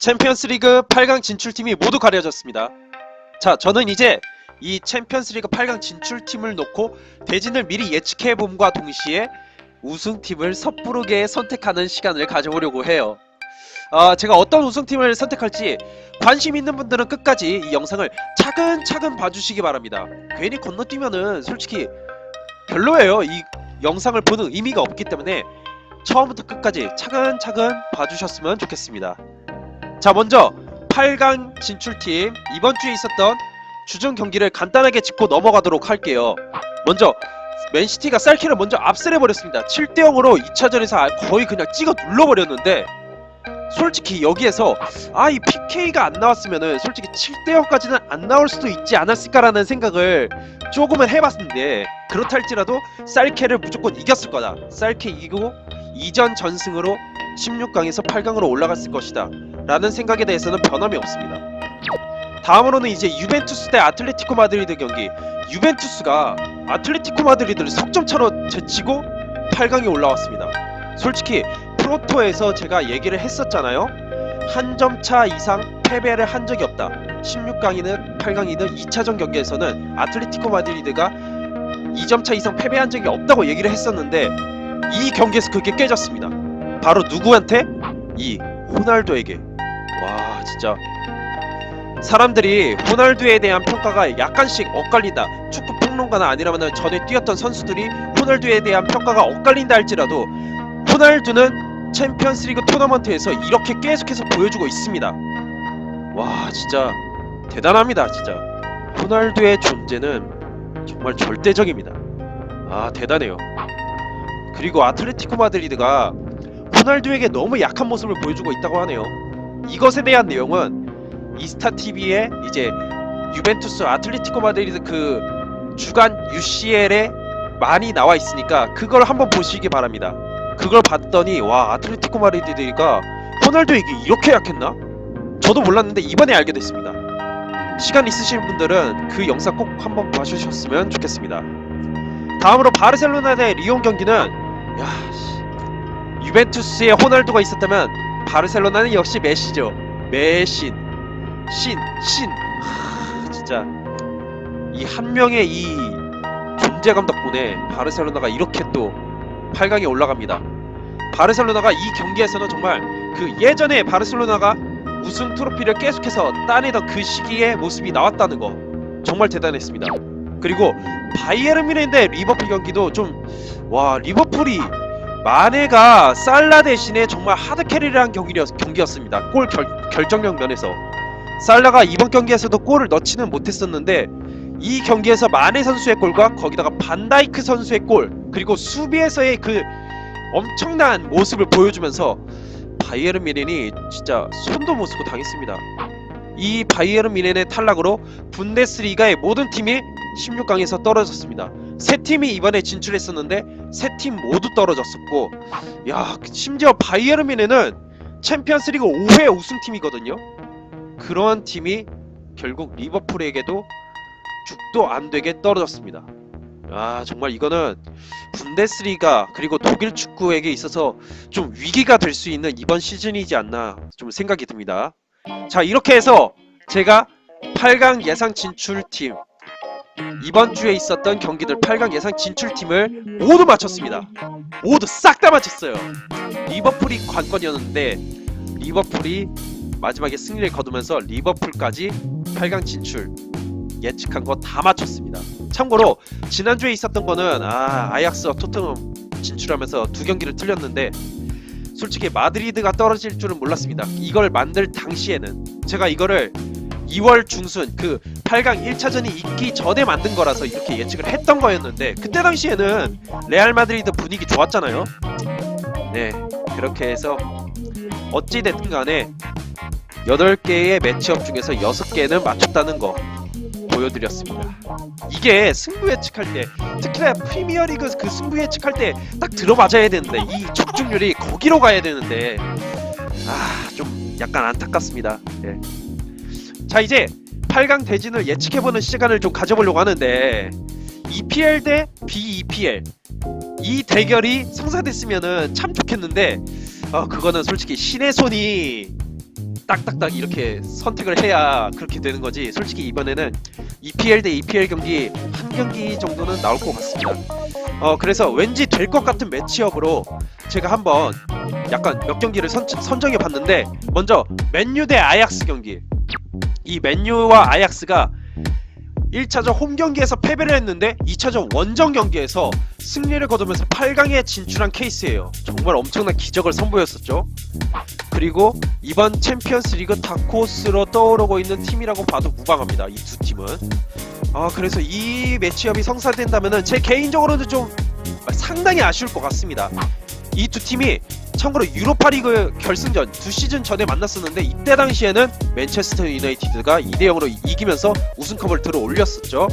챔피언스리그 8강 진출팀이 모두 가려졌습니다. 자, 저는 이제 이 챔피언스리그 8강 진출팀을 놓고 대진을 미리 예측해 봄과 동시에 우승팀을 섣부르게 선택하는 시간을 가져보려고 해요. 아, 제가 어떤 우승팀을 선택할지 관심 있는 분들은 끝까지 이 영상을 차근차근 봐주시기 바랍니다. 괜히 건너뛰면은 솔직히 별로예요. 이 영상을 보는 의미가 없기 때문에 처음부터 끝까지 차근차근 봐주셨으면 좋겠습니다. 자 먼저 8강 진출팀 이번 주에 있었던 주중 경기를 간단하게 짚고 넘어가도록 할게요. 먼저 맨시티가 쌀키를 먼저 압살해 버렸습니다. 7대 0으로 2차전에서 거의 그냥 찍어 눌러 버렸는데 솔직히 여기에서 아 이 PK가 안 나왔으면은 솔직히 7대 0까지는 안 나올 수도 있지 않았을까라는 생각을 조금은 해봤는데 그렇다 할지라도 쌀케를 무조건 이겼을 거다. 쌀케 이기고 이전 전승으로 16강에서 8강으로 올라갔을 것이다. 라는 생각에 대해서는 변함이 없습니다. 다음으로는 이제 유벤투스 대 아틀레티코 마드리드 경기. 유벤투스가 아틀레티코 마드리드를 석점 차로 제치고 8강에 올라왔습니다. 솔직히 프로토에서 제가 얘기를 했었잖아요. 한 점 차 이상 패배를 한 적이 없다. 16강이든 8강이든 2차전 경기에서는 아틀레티코 마드리드가 2점 차 이상 패배한 적이 없다고 얘기를 했었는데 이 경기에서 그게 깨졌습니다. 바로 누구한테? 이 호날두에게. 와 진짜 사람들이 호날두에 대한 평가가 약간씩 엇갈린다. 축구 평론가나 아니라면 전에 뛰었던 선수들이 호날두에 대한 평가가 엇갈린다 할지라도 호날두는 챔피언스리그 토너먼트에서 이렇게 계속해서 보여주고 있습니다. 와 진짜 대단합니다 진짜. 호날두의 존재는 정말 절대적입니다. 아 대단해요. 그리고 아틀레티코 마드리드가 호날두에게 너무 약한 모습을 보여주고 있다고 하네요. 이것에 대한 내용은 이스타 TV에 이제 유벤투스 아틀레티코 마드리드 그 주간 UCL에 많이 나와 있으니까 그걸 한번 보시기 바랍니다. 그걸 봤더니 와 아틀레티코 마드리드가 호날두에게 이렇게 약했나? 저도 몰랐는데 이번에 알게 됐습니다. 시간 있으신 분들은 그 영상 꼭 한번 봐주셨으면 좋겠습니다. 다음으로 바르셀로나 대 리옹 경기는 야 씨, 유벤투스에 호날두가 있었다면 바르셀로나는 역시 메시죠. 메신, 신, 신. 하, 진짜 이 한 명의 이 존재감 덕분에 바르셀로나가 이렇게 또 8강에 올라갑니다. 바르셀로나가 이 경기에서는 정말 그 예전에 바르셀로나가 우승 트로피를 계속해서 따내던 그 시기의 모습이 나왔다는 거 정말 대단했습니다. 그리고 바이에른 뮌헨 대 리버풀 경기도 좀 와 리버풀이 마네가 살라 대신에 정말 하드 캐리를 한 경기였, 경기였습니다. 골 결, 결정력 면에서 살라가 이번 경기에서도 골을 넣지는 못했었는데 이 경기에서 마네 선수의 골과 거기다가 반다이크 선수의 골 그리고 수비에서의 그 엄청난 모습을 보여주면서 바이에른 뮌헨이 진짜 손도 못 쓰고 당했습니다. 이 바이에른 뮌헨의 탈락으로 분데스리가의 모든 팀이 16강에서 떨어졌습니다. 세 팀이 이번에 진출했었는데 세 팀 모두 떨어졌었고 야 심지어 바이에른 뮌헨은 챔피언스리그 5회 우승팀이거든요. 그러한 팀이 결국 리버풀에게도 죽도 안 되게 떨어졌습니다. 아 정말 이거는 분데스리가 그리고 독일 축구에게 있어서 좀 위기가 될 수 있는 이번 시즌이지 않나 좀 생각이 듭니다. 자 이렇게 해서 제가 8강 예상 진출팀 이번 주에 있었던 경기들 8강 예상 진출팀을 모두 맞췄습니다. 모두 싹 다 맞췄어요. 리버풀이 관건이었는데 리버풀이 마지막에 승리를 거두면서 리버풀까지 8강 진출 예측한 거 다 맞췄습니다. 참고로 지난주에 있었던 거는 아 아약스와 토트넘 진출하면서 두 경기를 틀렸는데 솔직히 마드리드가 떨어질 줄은 몰랐습니다. 이걸 만들 당시에는 제가 이거를 2월 중순 그 8강 1차전이 있기 전에 만든 거라서 이렇게 예측을 했던 거였는데 그때 당시에는 레알 마드리드 분위기 좋았잖아요. 네 그렇게 해서 어찌 됐든 간에 8개의 매치업 중에서 6개는 맞췄다는 거 보여드렸습니다. 이게 승부 예측할 때 특히나 프리미어리그 그 승부 예측할 때 딱 들어맞아야 되는데 이 적중률이 거기로 가야 되는데 아 좀 약간 안타깝습니다. 예. 자 이제 8강 대진을 예측해보는 시간을 좀 가져보려고 하는데 EPL 대 BEPL 이 대결이 성사됐으면은 참 좋겠는데 어 그거는 솔직히 신의 손이 딱딱딱 이렇게 선택을 해야 그렇게 되는 거지. 솔직히 이번에는 EPL 대 EPL 경기 한 경기 정도는 나올 것 같습니다. 어 그래서 왠지 될 것 같은 매치업으로 제가 한번 약간 몇 경기를 선, 선정해 봤는데 먼저 맨유 대 아약스 경기. 이 맨유와 아약스가 1차전 홈 경기에서 패배를 했는데 2차전 원정 경기에서 승리를 거두면서 8강에 진출한 케이스예요. 정말 엄청난 기적을 선보였었죠. 그리고 이번 챔피언스 리그 다코스로 떠오르고 있는 팀이라고 봐도 무방합니다. 이 두 팀은. 아 그래서 이 매치업이 성사된다면은 제 개인적으로는 좀 상당히 아쉬울 것 같습니다. 이 두 팀이 참고로 유로파 리그 결승전 두 시즌 전에 만났었는데 이때 당시에는 맨체스터 유나이티드가 2대 0으로 이기면서 우승컵을 들어 올렸었죠.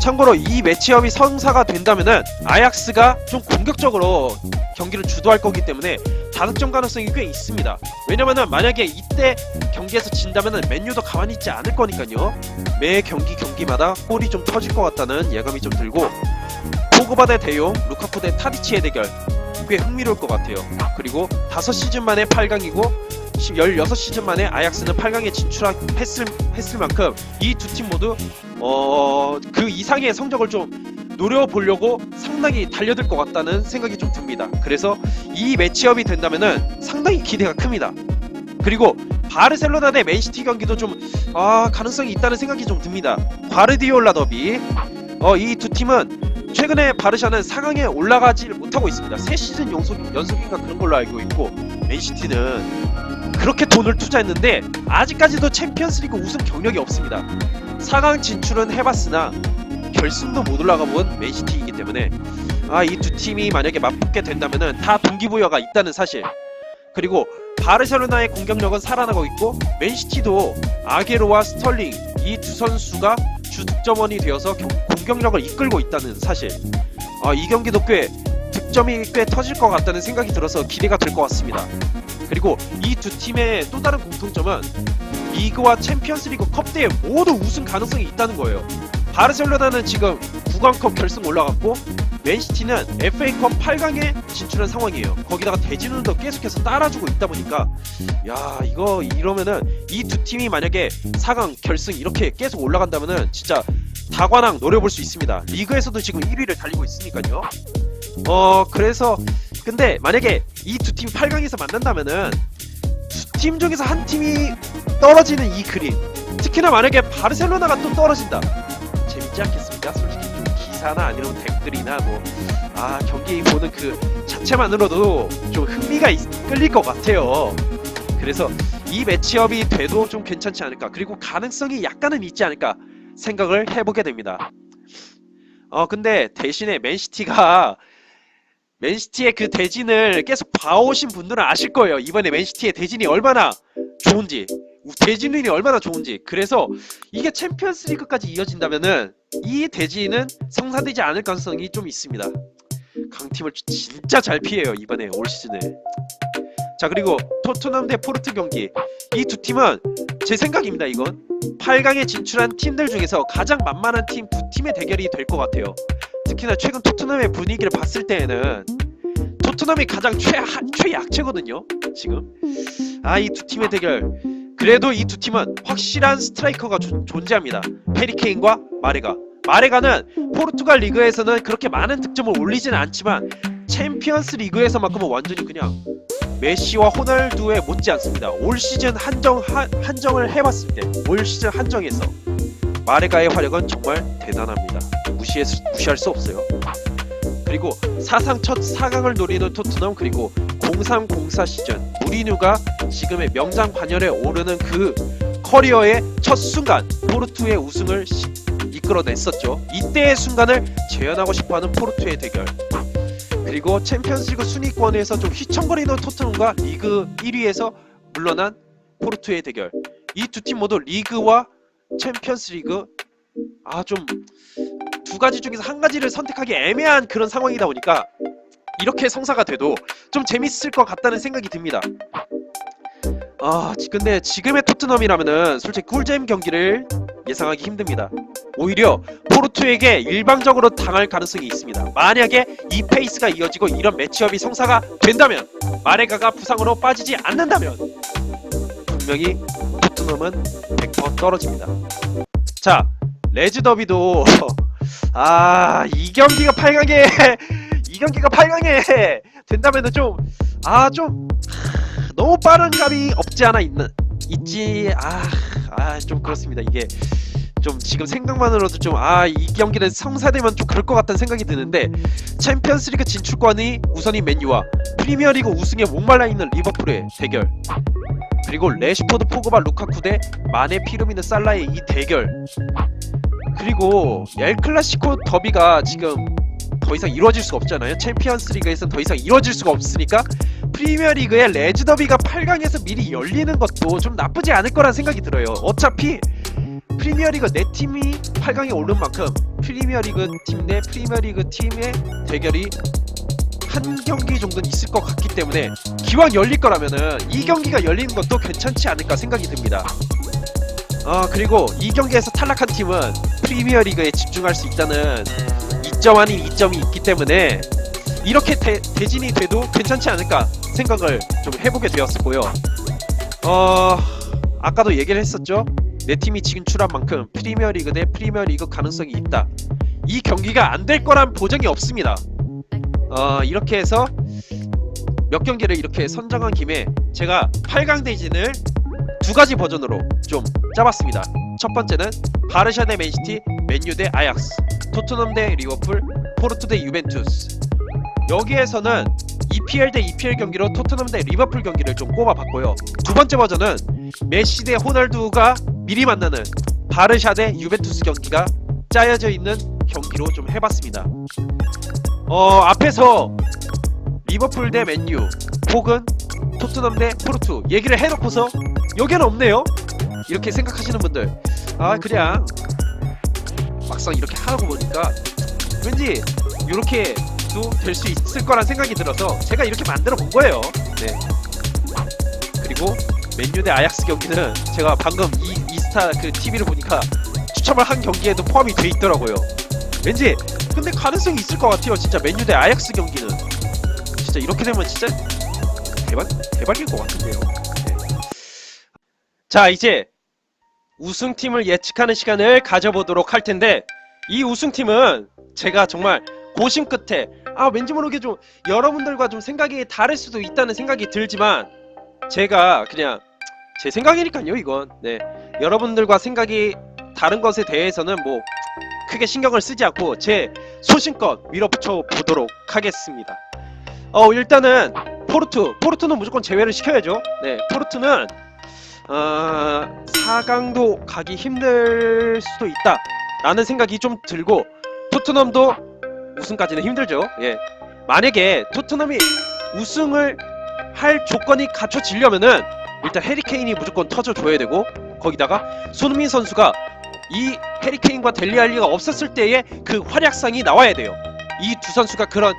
참고로 이 매치업이 성사가 된다면은 아약스가 좀 공격적으로 경기를 주도할 거기 때문에 다득점 가능성이 꽤 있습니다. 왜냐면은 만약에 이때 경기에서 진다면은 맨유도 가만히 있지 않을 거니까요. 매 경기 경기마다 골이 좀 터질 것 같다는 예감이 좀 들고 포그바 대 대용, 루카쿠 대 타디치의 대결 꽤 흥미로울 것 같아요. 그리고 5시즌 만에 8강이고 16시즌 만에 아약스는 8강에 진출했을 했을 만큼 이 두 팀 모두 어, 그 이상의 성적을 좀 노려보려고 상당히 달려들 것 같다는 생각이 좀 듭니다. 그래서 이 매치업이 된다면은 상당히 기대가 큽니다. 그리고 바르셀로나 대 맨시티 경기도 좀 아, 가능성이 있다는 생각이 좀 듭니다. 과르디올라 더비. 어, 이 두 팀은 최근에 바르샤는 4강에 올라가지를 못하고 있습니다. 세 시즌 연속, 연속인가 그런 걸로 알고 있고 맨시티는 그렇게 돈을 투자했는데 아직까지도 챔피언스리그 우승 경력이 없습니다. 4강 진출은 해봤으나 결승도 못 올라가 본 맨시티이기 때문에 아 이 두 팀이 만약에 맞붙게 된다면은 다 동기부여가 있다는 사실 그리고 바르셀로나의 공격력은 살아나고 있고 맨시티도 아게로와 스털링 이 두 선수가 주 득점원이 되어서 경- 공격력을 이끌고 있다는 사실 아이 경기도 꽤 득점이 꽤 터질 것 같다는 생각이 들어서 기대가 될 것 같습니다 그리고 이 두 팀의 또 다른 공통점은 리그와 챔피언스리그 컵대에 모두 우승 가능성이 있다는 거예요. 바르셀로나는 지금 9강컵 결승 올라갔고 맨시티는 FA컵 8강에 진출한 상황이에요. 거기다가 대진운도 계속해서 따라주고 있다 보니까 야 이거 이러면은 이 두 팀이 만약에 4강 결승 이렇게 계속 올라간다면은 진짜 다관왕 노려볼 수 있습니다. 리그에서도 지금 1위를 달리고 있으니까요. 어 그래서 근데 만약에 이 두 팀 8강에서 만난다면은 두 팀 중에서 한 팀이 떨어지는 이 그림 특히나 만약에 바르셀로나가 또 떨어진다 재밌지 않겠습니까? 솔직히 좀 기사나 아니면 댓글이나 뭐 아 경기 보는 그 자체만으로도 좀 흥미가 있, 끌릴 것 같아요. 그래서 이 매치업이 돼도 좀 괜찮지 않을까? 그리고 가능성이 약간은 있지 않을까 생각을 해보게 됩니다. 어 근데 대신에 맨시티가 맨시티의 그 대진을 계속 봐오신 분들은 아실 거예요. 이번에 맨시티의 대진이 얼마나 좋은지, 대진운이 얼마나 좋은지. 그래서 이게 챔피언스 리그까지 이어진다면은 이 대진은 성사되지 않을 가능성이 좀 있습니다. 강팀을 진짜 잘 피해요. 이번에 올 시즌에. 자, 그리고 토트넘 대 포르투 경기. 이 두 팀은 제 생각입니다. 이건 8강에 진출한 팀들 중에서 가장 만만한 팀 두 팀의 대결이 될 것 같아요. 특히나 최근 토트넘의 분위기를 봤을 때에는 토트넘이 가장 최하, 최약체거든요. 지금 아 이 두 팀의 대결 그래도 이 두 팀은 확실한 스트라이커가 존- 존재합니다. 페리케인과 마레가 마레가는 포르투갈 리그에서는 그렇게 많은 득점을 올리지는 않지만 챔피언스 리그에서만큼은 완전히 그냥 메시와 호날두에 못지 않습니다. 올 시즌 한정 한, 한정을 해봤을 때 올 시즌 한정에서 마레가의 활약은 정말 대단합니다. 무시해 무시할 수 없어요. 그리고 사상 첫 4강을 노리는 토트넘 그리고 0304 시즌 무리뉴가 지금의 명장 반열에 오르는 그 커리어의 첫 순간 포르투의 우승을 시- 이끌어냈었죠. 이때의 순간을 재현하고 싶어하는 포르투의 대결. 그리고 챔피언스리그 순위권에서 좀 휘청거리는 토트넘과 리그 1위에서 물러난 포르투의 대결. 이 두 팀 모두 리그와 챔피언스리그 아 좀 두 가지 중에서 한 가지를 선택하기 애매한 그런 상황이다 보니까 이렇게 성사가 돼도 좀 재밌을 것 같다는 생각이 듭니다. 아, 지- 근데 지금의 토트넘이라면은 솔직히 꿀잼 경기를 예상하기 힘듭니다. 오히려 포르투에게 일방적으로 당할 가능성이 있습니다. 만약에 이 페이스가 이어지고 이런 매치업이 성사가 된다면 마레가가 부상으로 빠지지 않는다면 분명히 토트넘은 100% 떨어집니다. 자, 레즈 더비도 아, 이 경기가 8강에 이 경기가 8강에 된다면은 좀 아, 좀 너무 빠른 감이 없지 않아 있는 있지 아, 아, 좀 그렇습니다. 이게 좀 지금 생각만으로도 좀 아, 이 경기는 성사되면 좀 그럴 것 같다는 생각이 드는데 챔피언스 리그 진출권이 우선인 맨유와 프리미어 리그 우승에 목말라 있는 리버풀의 대결 그리고 레시포드 포그바 루카쿠 대 마네 피르미느 살라의 이 대결 그리고 엘 클라시코 더비가 지금 더 이상 이루어질 수가 없잖아요 챔피언스 리그에서는 더 이상 이루어질 수가 없으니까 프리미어 리그의 레즈 더비가 8강에서 미리 열리는 것도 좀 나쁘지 않을 거란 생각이 들어요 어차피 프리미어 리그 네 팀이 8강에 오른 만큼 프리미어 리그 팀 대 프리미어 리그 팀의 대결이 한 경기 정도는 있을 것 같기 때문에 기왕 열릴 거라면은 이 경기가 열리는 것도 괜찮지 않을까 생각이 듭니다. 아 그리고 이 경기에서 탈락한 팀은 프리미어 리그에 집중할 수 있다는 이점 아닌 이점이 있기 때문에 이렇게 대, 대진이 돼도 괜찮지 않을까 생각을 좀 해보게 되었었고요. 어 아까도 얘기를 했었죠. 내 팀이 진출한 만큼 프리미어 리그 대 프리미어 리그 가능성이 있다. 이 경기가 안 될 거란 보장이 없습니다. 어 이렇게 해서 몇 경기를 이렇게 선정한 김에 제가 8강 대진을 두 가지 버전으로 좀 짜봤습니다. 첫 번째는 바르샤 대 맨시티, 맨유 대 아약스, 토트넘 대 리버풀, 포르투 대 유벤투스. 여기에서는 EPL 대 EPL 경기로 토트넘 대 리버풀 경기를 좀 꼽아봤고요. 두 번째 버전은 메시 대 호날두가 미리 만나는 바르샤 대 유벤투스 경기가 짜여져 있는 경기로 좀 해봤습니다. 어 앞에서 리버풀 대 맨유 혹은 토트넘 대 포르투 얘기를 해놓고서 여기는 없네요 이렇게 생각하시는 분들 아 그냥 막상 이렇게 하고 보니까 왠지 이렇게 도 될 수 있을 거란 생각이 들어서 제가 이렇게 만들어 본 거예요 네 그리고 맨유 대 아약스 경기는 제가 방금 이 이스타 그 TV를 보니까 추첨을 한 경기에도 포함이 돼 있더라고요 왠지 근데 가능성이 있을 것 같아요. 진짜 맨유 대 아약스 경기는 진짜 이렇게 되면 진짜 대박 대박일 것 같은데요. 네. 자 이제 우승팀을 예측하는 시간을 가져보도록 할 텐데 이 우승팀은 제가 정말 고심 끝에 아 왠지 모르게 좀 여러분들과 좀 생각이 다를 수도 있다는 생각이 들지만 제가 그냥 제 생각이니까요 이건 네 여러분들과 생각이 다른 것에 대해서는 뭐 크게 신경을 쓰지 않고 제 소신껏 밀어붙여 보도록 하겠습니다. 어 일단은 포르투 포르투는 무조건 제외를 시켜야죠. 네 포르투는 어, 4강도 가기 힘들 수도 있다 라는 생각이 좀 들고 토트넘도 우승까지는 힘들죠. 예 만약에 토트넘이 우승을 할 조건이 갖춰지려면은 일단 해리케인이 무조건 터져줘야 되고 거기다가 손흥민 선수가 이 해리케인과 델리알리가 없었을 때의 그 활약상이 나와야 돼요. 이 두 선수가 그런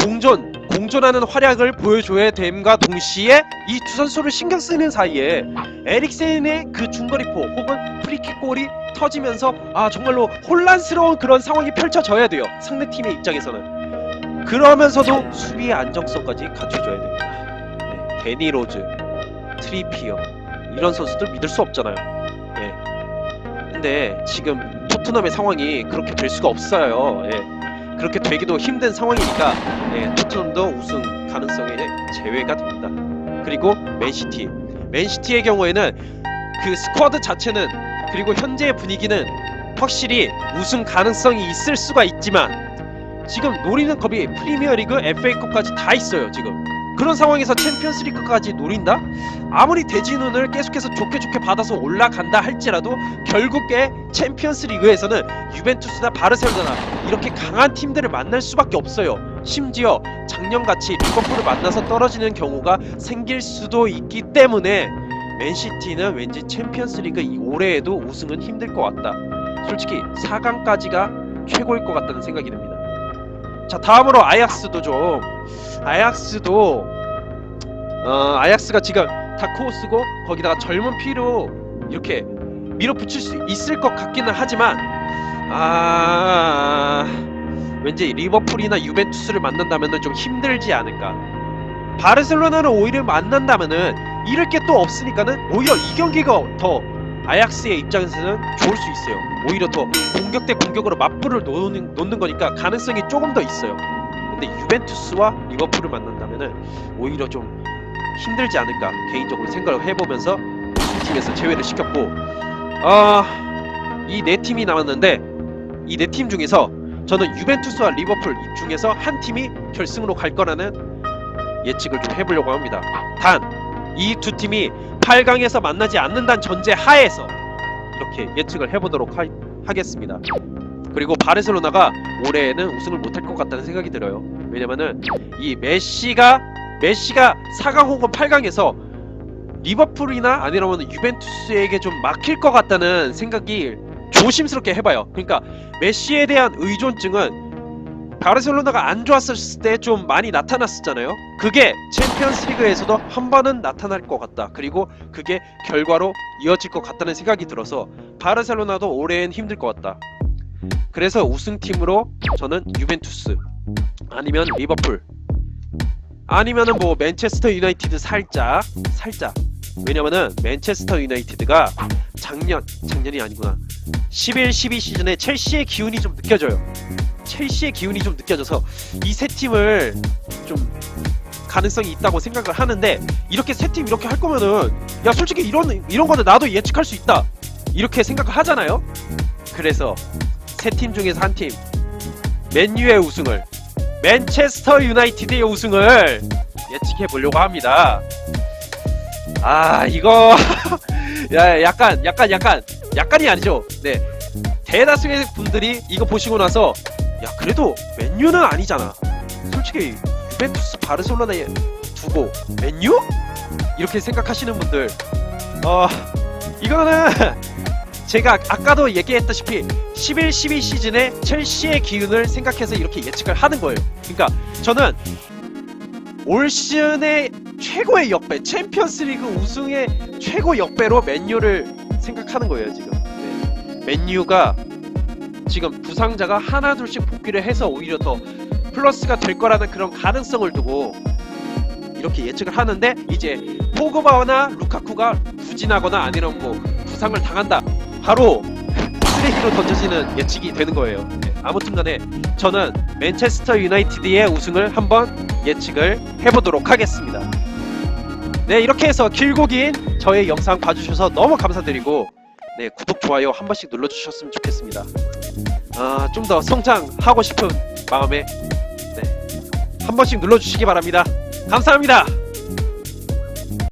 공존, 공존하는 활약을 보여줘야 됨과 동시에 이 두 선수를 신경 쓰는 사이에 에릭센의 그 중거리포 혹은 프리킥 골이 터지면서 아 정말로 혼란스러운 그런 상황이 펼쳐져야 돼요. 상대 팀의 입장에서는 그러면서도 수비의 안정성까지 갖춰줘야 됩니다. 네, 데니 로즈, 트리피어 이런 선수들 믿을 수 없잖아요. 예. 근데 지금 토트넘의 상황이 그렇게 될 수가 없어요. 예. 그렇게 되기도 힘든 상황이니까 예, 토트넘도 우승 가능성에 제외가 됩니다. 그리고 맨시티, 맨시티의 경우에는 그 스쿼드 자체는 그리고 현재의 분위기는 확실히 우승 가능성이 있을 수가 있지만 지금 노리는 컵이 프리미어리그, FA컵까지 다 있어요. 지금 그런 상황에서 챔피언스리그까지 노린다? 아무리 대진운을 계속해서 좋게 좋게 받아서 올라간다 할지라도 결국에 챔피언스 리그에서는 유벤투스나 바르셀로나 이렇게 강한 팀들을 만날 수밖에 없어요. 심지어 작년같이 리버풀을 만나서 떨어지는 경우가 생길 수도 있기 때문에 맨시티는 왠지 챔피언스 리그 이 올해에도 우승은 힘들 것 같다. 솔직히 4강까지가 최고일 것 같다는 생각이 듭니다. 자 다음으로 아약스도 좀. 아약스도 어 아약스가 지금 다크호스고 거기다가 젊은 피로 이렇게 밀어붙일 수 있을 것 같기는 하지만 아 왠지 리버풀이나 유벤투스를 만난다면은 좀 힘들지 않을까? 바르셀로나를 오히려 만난다면은 잃을 게 또 없으니까는 오히려 이 경기가 더 아약스의 입장에서는 좋을 수 있어요. 오히려 더 공격 대 공격으로 맞불을 놓는, 놓는 거니까 가능성이 조금 더 있어요. 근데 유벤투스와 리버풀을 만난다면은 오히려 좀 힘들지 않을까 개인적으로 생각을 해보면서 팀에서 제외를 시켰고 아이 네 팀이 남았는데 이 네 팀 중에서 저는 유벤투스와 리버풀 이 중에서 한 팀이 결승으로 갈 거라는 예측을 좀 해보려고 합니다. 단 이 두 팀이 8강에서 만나지 않는다는 전제 하에서 이렇게 예측을 해보도록 하, 하겠습니다. 그리고 바르셀로나가 올해는 우승을 못할 것 같다는 생각이 들어요. 왜냐면은 이 메시가 메시가 4강 혹은 8강에서 리버풀이나 아니면 유벤투스에게 좀 막힐 것 같다는 생각이 조심스럽게 해봐요. 그러니까 메시에 대한 의존증은 바르셀로나가 안 좋았을 때 좀 많이 나타났었잖아요. 그게 챔피언스 리그에서도 한 번은 나타날 것 같다. 그리고 그게 결과로 이어질 것 같다는 생각이 들어서 바르셀로나도 올해는 힘들 것 같다. 그래서 우승팀으로 저는 유벤투스 아니면 리버풀 아니면은 뭐 맨체스터 유나이티드 살짝 살짝 왜냐면은 맨체스터 유나이티드가 작년 작년이 아니구나 11, 12 시즌에 첼시의 기운이 좀 느껴져요. 첼시의 기운이 좀 느껴져서 이 세 팀을 좀 가능성이 있다고 생각을 하는데 이렇게 세 팀 이렇게 할 거면은 야 솔직히 이런 이런 거는 나도 예측할 수 있다 이렇게 생각을 하잖아요. 그래서 세 팀 중에서 한 팀 맨유의 우승을 맨체스터 유나이티드의 우승을 예측해 보려고 합니다. 아 이거 야 약간 약간 약간 약간이 아니죠. 네 대다수의 분들이 이거 보시고 나서 야 그래도 맨유는 아니잖아. 솔직히 유벤투스 바르셀로나에 두고 맨유 이렇게 생각하시는 분들 어 이거는 제가 아까도 얘기했다시피 11, 12 시즌에 첼시의 기운을 생각해서 이렇게 예측을 하는 거예요. 그러니까 저는 올 시즌의 최고의 역배, 챔피언스리그 우승의 최고 역배로 맨유를 생각하는 거예요 지금. 네. 맨유가 지금 부상자가 하나 둘씩 복귀를 해서 오히려 더 플러스가 될 거라는 그런 가능성을 두고 이렇게 예측을 하는데 이제 포그바나 루카쿠가 부진하거나 아니면 뭐 부상을 당한다. 바로 쓰레기로 던져지는 예측이 되는 거예요. 네, 아무튼간에 저는 맨체스터 유나이티드의 우승을 한번 예측을 해보도록 하겠습니다. 네 이렇게 해서 길고 긴 저의 영상 봐주셔서 너무 감사드리고 네 구독 좋아요 한 번씩 눌러주셨으면 좋겠습니다. 아, 좀 더 성장하고 싶은 마음에 네, 한 번씩 눌러주시기 바랍니다. 감사합니다.